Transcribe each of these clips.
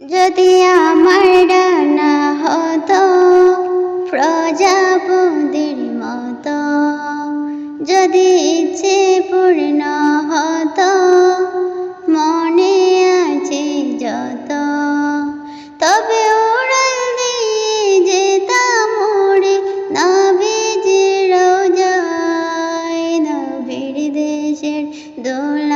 যদি আমার ডানা হতো প্রজাপতির মতো, যদি ইচ্ছে পূর্ণ হতো, মনে আছে যত, তবে উড়াল দোল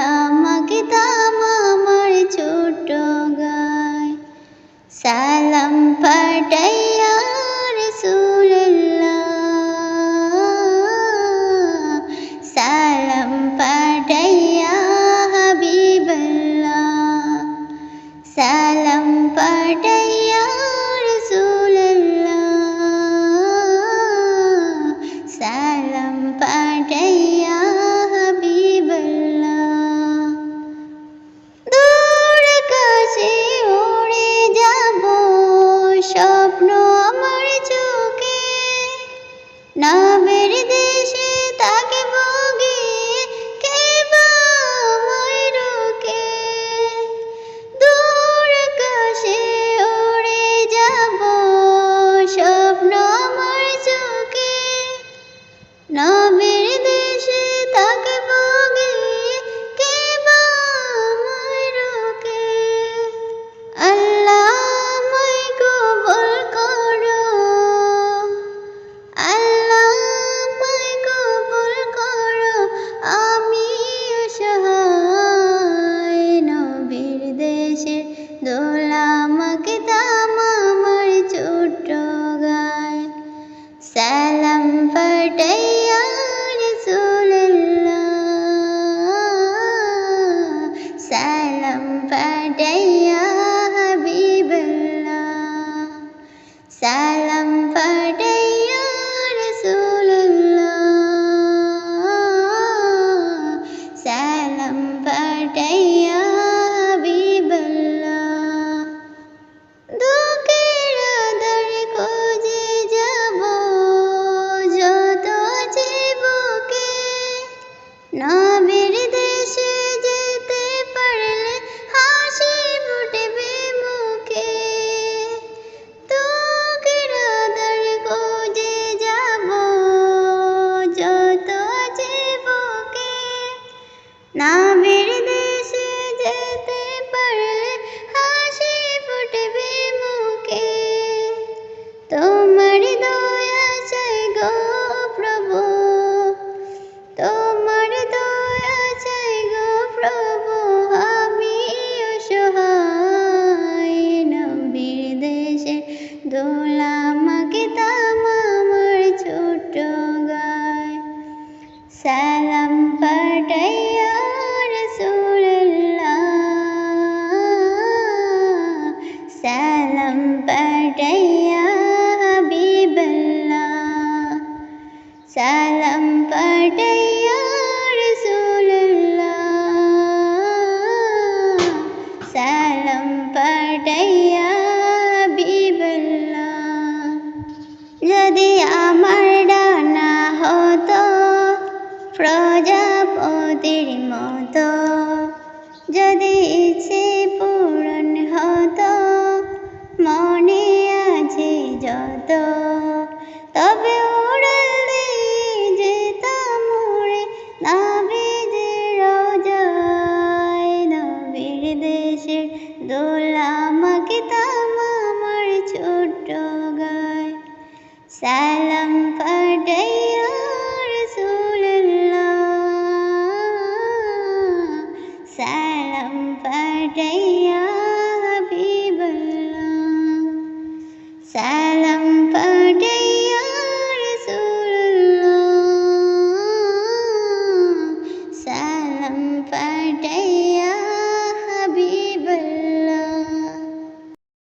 பட்டை No. சலம் படையார் சூழல்லா. சலம் படையார் ভক্তের মতো। যদি ইচ্ছে পূরণ হতো, মনে আছে যত। তবে উড়ালে যেত মুড়ে নাবিজে রোজায়। নবীর দেশের দোলা আমাকে তাম আমার ছোট্ট গায়। স্যার